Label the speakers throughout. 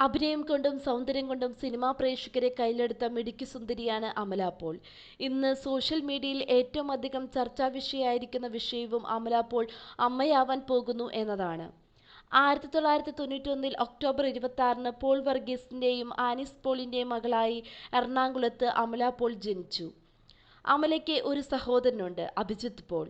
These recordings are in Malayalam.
Speaker 1: അഭിനയം കൊണ്ടും സൗന്ദര്യം കൊണ്ടും സിനിമാ പ്രേക്ഷകരെ കയ്യിലെടുത്ത മിടുക്കി സുന്ദരിയാണ് അമല പോൾ. ഇന്ന് സോഷ്യൽ മീഡിയയിൽ ഏറ്റവും അധികം ചർച്ചാ വിഷയമായിരിക്കുന്ന വിഷയവും അമല പോൾ അമ്മയാവാൻ പോകുന്നു എന്നതാണ്. ആയിരത്തി തൊള്ളായിരത്തി തൊണ്ണൂറ്റൊന്നിൽ ഒക്ടോബർ ഇരുപത്തി ആറിന് പോൾ വർഗീസിന്റെയും ആനിസ് പോളിന്റെയും മകളായി എറണാകുളത്ത് അമല പോൾ ജനിച്ചു. അമലയ്ക്ക് ഒരു സഹോദരനുണ്ട് Abhijith Paul.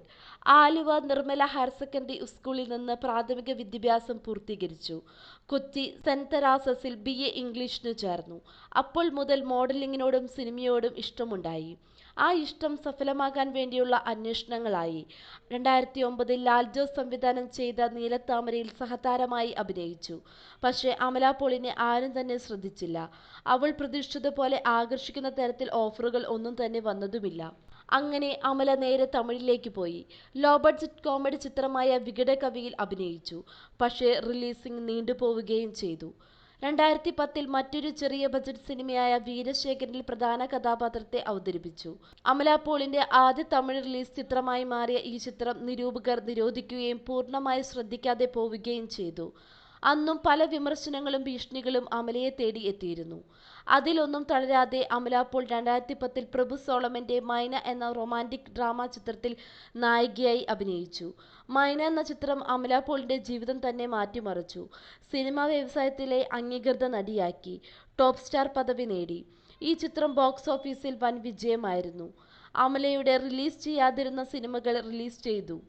Speaker 1: Aluva Nirmala higher secondary സ്കൂളിൽ നിന്ന് പ്രാഥമിക വിദ്യാഭ്യാസം പൂർത്തീകരിച്ചു. കൊച്ചി സെന്റ് തെരാസസിൽ ബി എ ഇംഗ്ലീഷിനു ചേർന്നു. അപ്പോൾ മുതൽ മോഡലിങ്ങിനോടും സിനിമയോടും ഇഷ്ടമുണ്ടായി. ആ ഇഷ്ടം സഫലമാകാൻ വേണ്ടിയുള്ള അന്വേഷണങ്ങളായി. രണ്ടായിരത്തി ഒമ്പതിൽ ലാൽജോസ് സംവിധാനം ചെയ്ത നീലത്താമരയിൽ സഹതാരമായി അഭിനയിച്ചു. പക്ഷേ അമല പോളിനെ ആരും തന്നെ ശ്രദ്ധിച്ചില്ല. അവൾ പ്രതീക്ഷിച്ചതുപോലെ ആകർഷിക്കുന്ന തരത്തിൽ ഓഫറുകൾ ഒന്നും തന്നെ വന്നതുമില്ല. അങ്ങനെ അമല നേരെ തമിഴിലേക്ക് പോയി. ലോ ബഡ്ജറ്റ് കോമഡി ചിത്രമായ വികടകവിയിൽ അഭിനയിച്ചു. പക്ഷേ റിലീസിംഗ് നീണ്ടുപോവുകയും ചെയ്തു. രണ്ടായിരത്തി പത്തിൽ മറ്റൊരു ചെറിയ ബജറ്റ് സിനിമയായ വീരശേഖരനിൽ പ്രധാന കഥാപാത്രത്തെ അവതരിപ്പിച്ചു. അമല പോളിന്റെ ആദ്യ തമിഴ് റിലീസ് ചിത്രമായി മാറിയ ഈ ചിത്രം നിരൂപകർ നിരോധിക്കുകയും പൂർണമായി ശ്രദ്ധിക്കാതെ പോവുകയും ചെയ്തു. അന്നും പല വിമർശനങ്ങളും ഭീഷണികളും അമലയെ തേടി എത്തിയിരുന്നു. അതിലൊന്നും തളരാതെ അമല അപ്പോൾ രണ്ടായിരത്തി പത്തിൽ പ്രഭു സോളമന്റെ മൈന എന്ന റൊമാന്റിക് ഡ്രാമ ചിത്രത്തിൽ നായികയായി അഭിനയിച്ചു. മൈന എന്ന ചിത്രം അമല പോളിന്റെ ജീവിതം തന്നെ മാറ്റിമറിച്ചു. സിനിമാ വ്യവസായത്തിലെ അംഗീകൃത നടിയാക്കി ടോപ്പ് സ്റ്റാർ പദവി നേടി. ഈ ചിത്രം ബോക്സ് ഓഫീസിൽ വൻ വിജയമായിരുന്നു. അമലയുടെ റിലീസ് ചെയ്യാതിരുന്ന സിനിമകൾ റിലീസ് ചെയ്തു.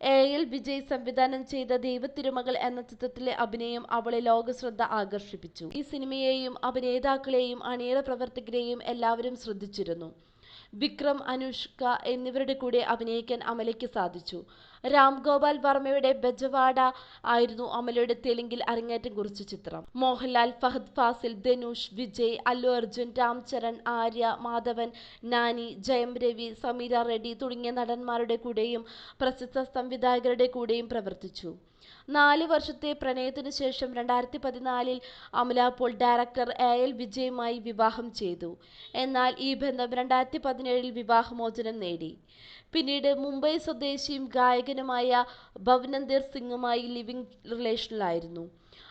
Speaker 1: എ എൽ വിജയ് സംവിധാനം ചെയ്ത ദൈവത്തിരുമകൾ എന്ന ചിത്രത്തിലെ അഭിനയം അവളെ ലോകശ്രദ്ധ ആകർഷിപ്പിച്ചു. ഈ സിനിമയെയും അഭിനേതാക്കളെയും അണിയറ പ്രവർത്തകരെയും എല്ലാവരും ശ്രദ്ധിച്ചിരുന്നു. വിക്രം അനുഷ്ക എന്നിവരുടെ കൂടെ അഭിനയിക്കാൻ അമലയ്ക്ക് സാധിച്ചു. രാം ഗോപാൽ വർമ്മയുടെ ബജവാഡ ആയിരുന്നു അമലയുടെ തെലുങ്കിൽ അരങ്ങേറ്റം കുറിച്ച ചിത്രം. മോഹൻലാൽ ഫഹദ് ഫാസിൽ ധനുഷ് വിജയ് അല്ലു അർജുൻ രാം ചരൺ ആര്യ മാധവൻ നാനി ജയം രവി സമീര റെഡ്ഡി തുടങ്ങിയ നടന്മാരുടെ കൂടെയും പ്രസിദ്ധ സംവിധായകരുടെ കൂടെയും പ്രവർത്തിച്ചു. നാല് വർഷത്തെ പ്രണയത്തിനു ശേഷം രണ്ടായിരത്തി പതിനാലിൽ Amala Paul director A L വിജയുമായി വിവാഹം ചെയ്തു. എന്നാൽ ഈ ബന്ധം രണ്ടായിരത്തി പതിനേഴിൽ വിവാഹമോചനം നേടി. പിന്നീട് മുംബൈ സ്വദേശിയും ഗായകനുമായ ഭവ്നന്ദർ സിംഗുമായി ലിവിംഗ് റിലേഷനിലായിരുന്നു.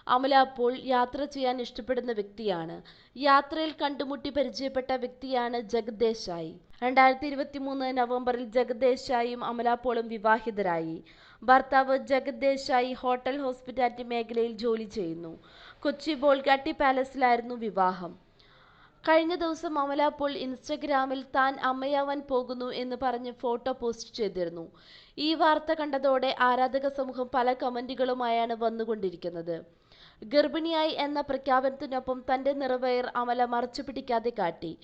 Speaker 1: അമല അപ്പോൾ യാത്ര ചെയ്യാൻ ഇഷ്ടപ്പെടുന്ന വ്യക്തിയാണ്. യാത്രയിൽ കണ്ടുമുട്ടി പരിചയപ്പെട്ട വ്യക്തിയാണ് ജഗദേശായി ദേശായി. രണ്ടായിരത്തി ഇരുപത്തി മൂന്ന് നവംബറിൽ ജഗദേശായും അമലാപ്പോളും അമല പോളും വിവാഹിതരായി. ഭർത്താവ് ജഗദേശായി ദേശായി ഹോട്ടൽ ഹോസ്പിറ്റാലിറ്റി മേഖലയിൽ ജോലി ചെയ്യുന്നു. കൊച്ചി ബോൾഗാട്ടി പാലസിലായിരുന്നു വിവാഹം. കഴിഞ്ഞ ദിവസം അമല പോൾ ഇൻസ്റ്റഗ്രാമിൽ താൻ അമ്മയാവാൻ പോകുന്നു എന്ന് പറഞ്ഞ് ഫോട്ടോ പോസ്റ്റ് ചെയ്തിരുന്നു. ഈ വാർത്ത കണ്ടതോടെ ആരാധക സമൂഹം പല കമന്റുകളുമായാണ് വന്നുകൊണ്ടിരിക്കുന്നത്. ഗർഭിണിയായി എന്ന പ്രഖ്യാപനത്തിനൊപ്പം തന്റെ നിറവയർ അമല മറച്ചു പിടിക്കാതെ കാട്ടി.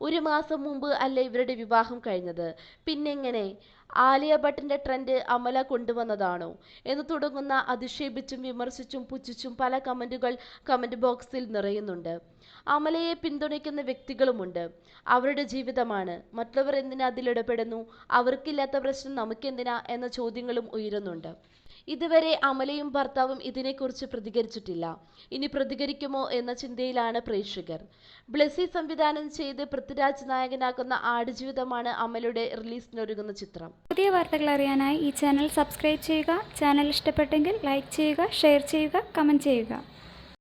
Speaker 1: ഒരു മാസം മുമ്പ് അല്ലേ ഇവരുടെ വിവാഹം കഴിഞ്ഞത്? പിന്നെങ്ങനെ? ആലിയ ഭട്ടിന്റെ ട്രെൻഡ് അമല കൊണ്ടുവന്നതാണോ? എന്ന് തുടങ്ങുന്ന അധിക്ഷേപിച്ചും വിമർശിച്ചും പുച്ഛിച്ചും പല കമന്റുകൾ കമന്റ് ബോക്സിൽ നിറയുന്നുണ്ട്. അമലയെ പിന്തുണയ്ക്കുന്ന വ്യക്തികളുമുണ്ട്. അവരുടെ ജീവിതമാണ്. മറ്റുള്ളവർ എന്തിനാ അതിലിടപെടുന്നു അവർക്കില്ലാത്ത പ്രശ്നം നമുക്കെന്തിനാ? എന്ന ചോദ്യങ്ങളും ഉയരുന്നുണ്ട്. ഇതുവരെ അമലയും ഭർത്താവും ഇതിനെക്കുറിച്ച് പ്രതികരിച്ചിട്ടില്ല. ഇനി പ്രതികരിക്കുമോ എന്ന ചിന്തയിലാണ് പ്രേക്ഷകർ. ബ്ലെസി സംവിധാനം ചെയ്ത് പൃഥ്വിരാജ് നായകനാക്കുന്ന ആടുജീവിതമാണ് അമലയുടെ റിലീസിനൊരുങ്ങുന്ന ചിത്രം.
Speaker 2: പുതിയ വാർത്തകൾ അറിയാനായി ഈ ചാനൽ സബ്സ്ക്രൈബ് ചെയ്യുക ചാനൽ ഇഷ്ടപ്പെട്ടെങ്കിൽ ലൈക്ക് ചെയ്യുക ഷെയർ ചെയ്യുക കമന്റ് ചെയ്യുക.